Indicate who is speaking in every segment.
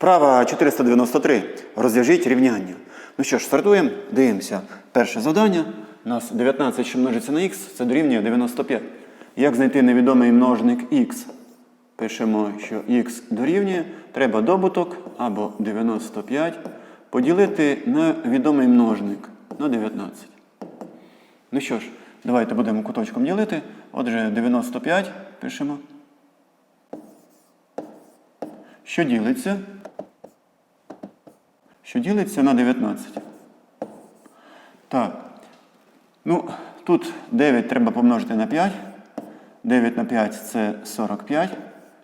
Speaker 1: Вправа 493. Розв'яжіть рівняння. Ну що ж, стартуємо, дивимося. Перше завдання. У нас 19, що множиться на х, це дорівнює 95. Як знайти невідомий множник х? Пишемо, що х дорівнює. Треба добуток або 95 поділити на відомий множник на 19. Ну що ж, давайте будемо куточком ділити. Отже, 95 пишемо. Що ділиться? Що ділиться на 19. Так. Ну, тут 9 треба помножити на 5. 9 на 5 це 45.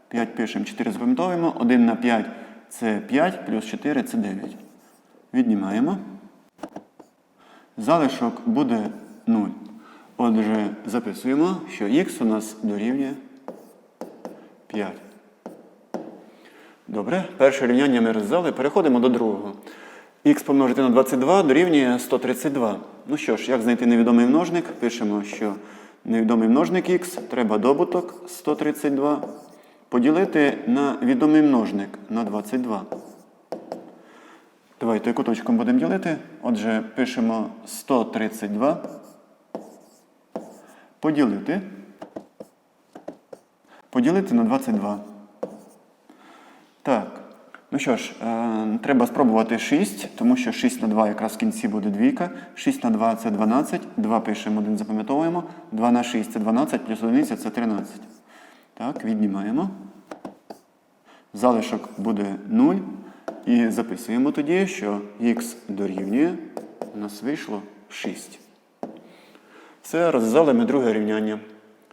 Speaker 1: 5 пишемо, 4 запам'ятовуємо. 1 на 5 це 5, плюс 4 це 9. Віднімаємо. Залишок буде 0. Отже, записуємо, що х у нас дорівнює 5. Добре, перше рівняння ми розв'язали. Переходимо до другого. Х помножити на 22 дорівнює 132. Ну що ж, як знайти невідомий множник? Пишемо, що невідомий множник х треба добуток 132 поділити на відомий множник на 22. Давайте куточком будемо ділити. Отже, пишемо 132 поділити. Поділити на 22. Ну що ж, е, треба спробувати 6, тому що 6 на 2 якраз в кінці буде двійка. 6 на 2 це 12. 2 пишемо, 1 запам'ятовуємо. 2 на 6 це 12, плюс 1 це 13. Так, віднімаємо. Залишок буде 0. І записуємо тоді, що х дорівнює. У нас вийшло 6. Це розв'язали ми друге рівняння.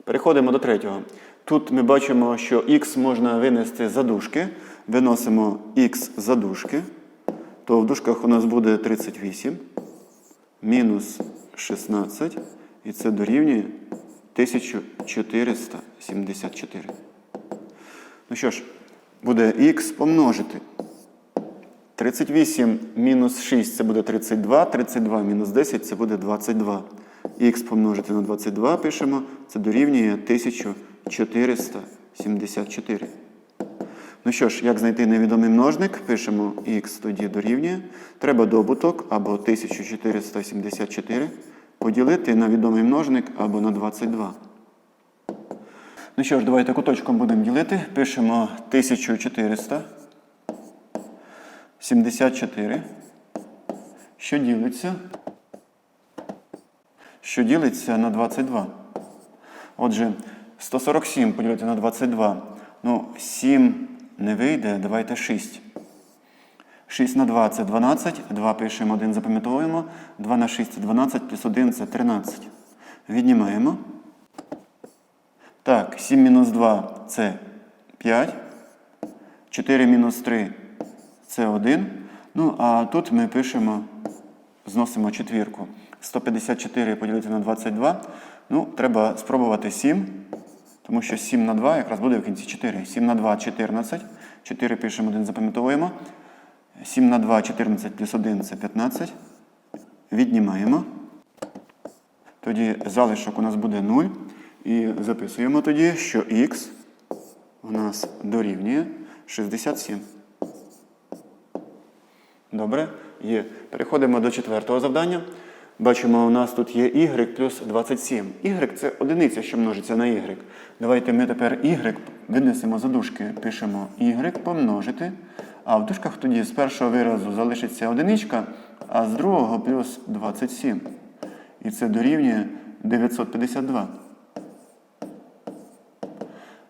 Speaker 1: Переходимо до третього. Тут ми бачимо, що х можна винести за дужки. Виносимо х за дужки, то в дужках у нас буде 38 мінус 16, і це дорівнює 1474. Ну що ж, буде х помножити. 38 мінус 6 це буде 32, 32 мінус 10 це буде 22. Х помножити на 22 пишемо, це дорівнює 1474. Ну що ж, як знайти невідомий множник? Пишемо х тоді дорівнює. Треба добуток або 1474 поділити на відомий множник або на 22. Ну що ж, давайте куточком будемо ділити. Пишемо 1474. Що ділиться? Що ділиться на 22. Отже, 147 поділити на 22. Ну, 7 не вийде, давайте 6. 6 на 2 це 12. 2 пишемо, 1 запам'ятовуємо. 2 на 6 це 12, плюс 1 це 13. Віднімаємо. Так, 7 мінус 2 це 5. 4 мінус 3 це 1. Ну, а тут ми пишемо, зносимо четвірку. 154 поділити на 22. Ну, треба спробувати 7. Тому що 7 на 2 якраз буде в кінці 4. 7 на 2 14. 4 пишемо, 1 запам'ятовуємо. 7 на 2 14 плюс 1 це 15. Віднімаємо. Тоді залишок у нас буде 0. І записуємо тоді, що х у нас дорівнює 67. Добре? Є. Переходимо до четвертого завдання. Бачимо, у нас тут є y плюс 27. y це одиниця, що множиться на y. Давайте ми тепер y винесемо за дужки. Пишемо y помножити. А в дужках тоді з першого виразу залишиться одиничка, а з другого плюс 27. І це дорівнює 952.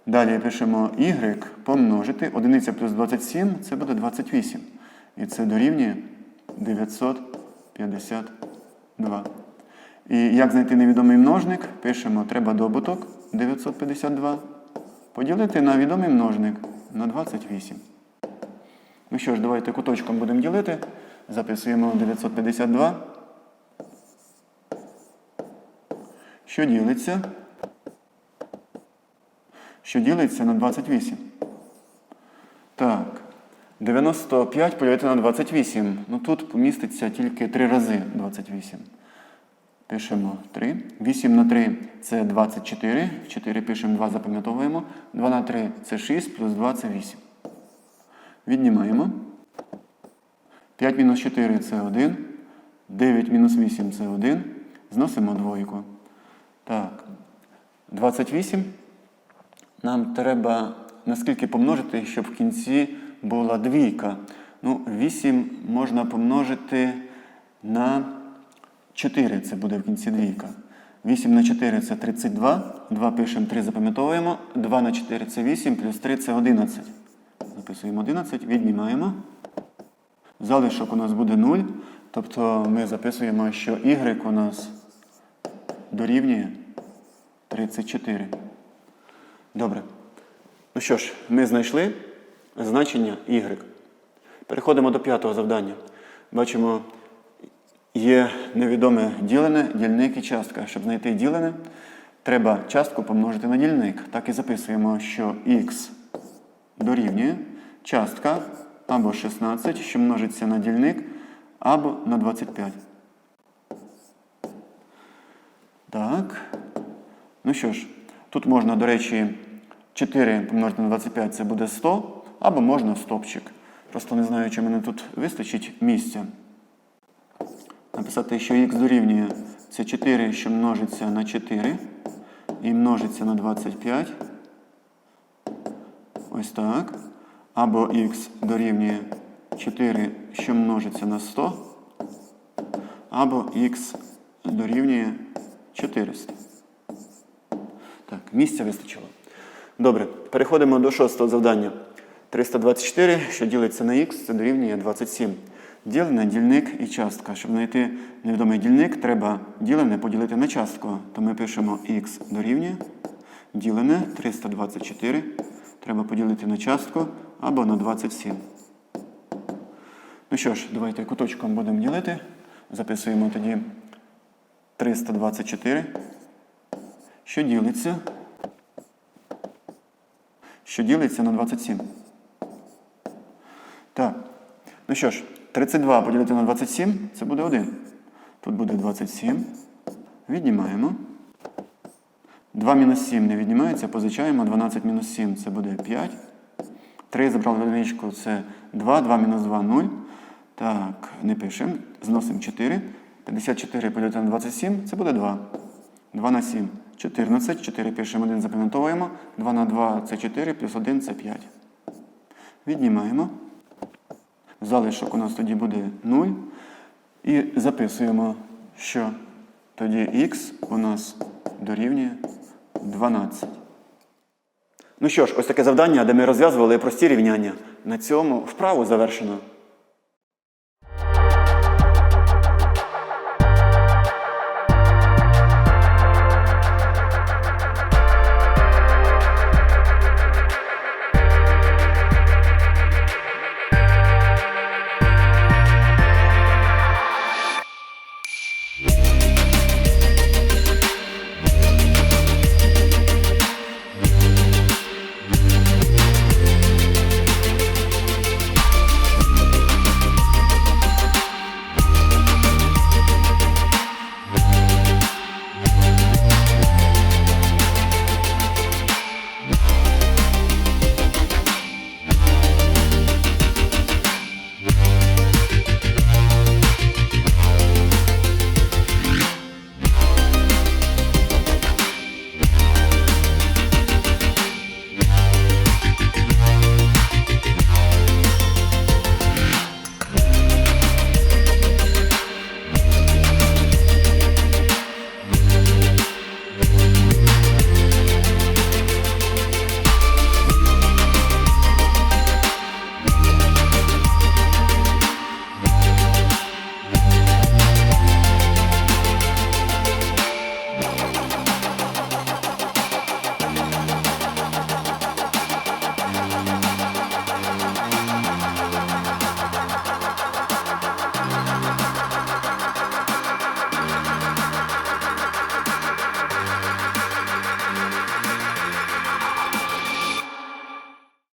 Speaker 1: Далі пишемо y помножити. Одиниця плюс 27 це буде 28. І це дорівнює 952. І як знайти невідомий множник? Пишемо, треба добуток 952. Поділити на відомий множник на 28. Ну що ж, давайте куточком будемо ділити. Записуємо 952. Що ділиться? Що ділиться на 28. Так. 95 поділити на 28. Ну тут поміститься тільки 3 рази 28. Пишемо 3. 8 на 3 це 24. 4 пишемо 2, запам'ятовуємо. 2 на 3 це 6, плюс 2 це 8. Віднімаємо. 5 мінус 4 це 1. 9 мінус 8 це 1. Зносимо двойку. Так. 28. Нам треба наскільки помножити, щоб в кінці була двійка. Ну, 8 можна помножити на 4. Це буде в кінці двійка. 8 на 4 це 32. 2 пишемо, 3 запам'ятовуємо. 2 на 4 це 8, плюс 3 це 11. Записуємо 11, віднімаємо. Залишок у нас буде 0. Тобто ми записуємо, що y у нас дорівнює 34. Добре. Ну що ж, ми знайшли значення y. Переходимо до п'ятого завдання. Бачимо, є невідоме ділене, дільник і частка. Щоб знайти ділене, треба частку помножити на дільник. Так і записуємо, що х дорівнює частка або 16, що множиться на дільник, або на 25. Так. Ну що ж, тут можна, до речі, 4 помножити на 25 це буде 100, або можна стопчик. Просто не знаю, чи мене тут вистачить місця. Написати, що х дорівнює це 4, що множиться на 4 і множиться на 25. Ось так. Або х дорівнює 4, що множиться на 100, або х дорівнює 400. Так, місця вистачило. Добре, переходимо до шостого завдання. 324, що ділиться на х, це дорівнює 27. Ділене, дільник і частка. Щоб знайти невідомий дільник, треба ділене поділити на частку. То ми пишемо х дорівнює. Ділене 324. Треба поділити на частку або на 27. Ну що ж, давайте куточком будемо ділити. Записуємо тоді 324. Що ділиться? Що ділиться на 27. Ну що ж, 32 поділити на 27 це буде 1. Тут буде 27. Віднімаємо. 2 мінус 7 не віднімається, позичаємо. 12 мінус 7 це буде 5. 3 забрали одиничку це 2, 2 мінус 2 0. Так, не пишемо. Зносимо 4. 54 поділити на 27 це буде 2. 2 на 7 14. 4 пишемо 1, запам'ятовуємо. 2 на 2 це 4, плюс 1 це 5. Віднімаємо. Залишок у нас тоді буде 0. І записуємо, що тоді х у нас дорівнює 12. Ну що ж, ось таке завдання, де ми розв'язували прості рівняння. На цьому вправу завершено.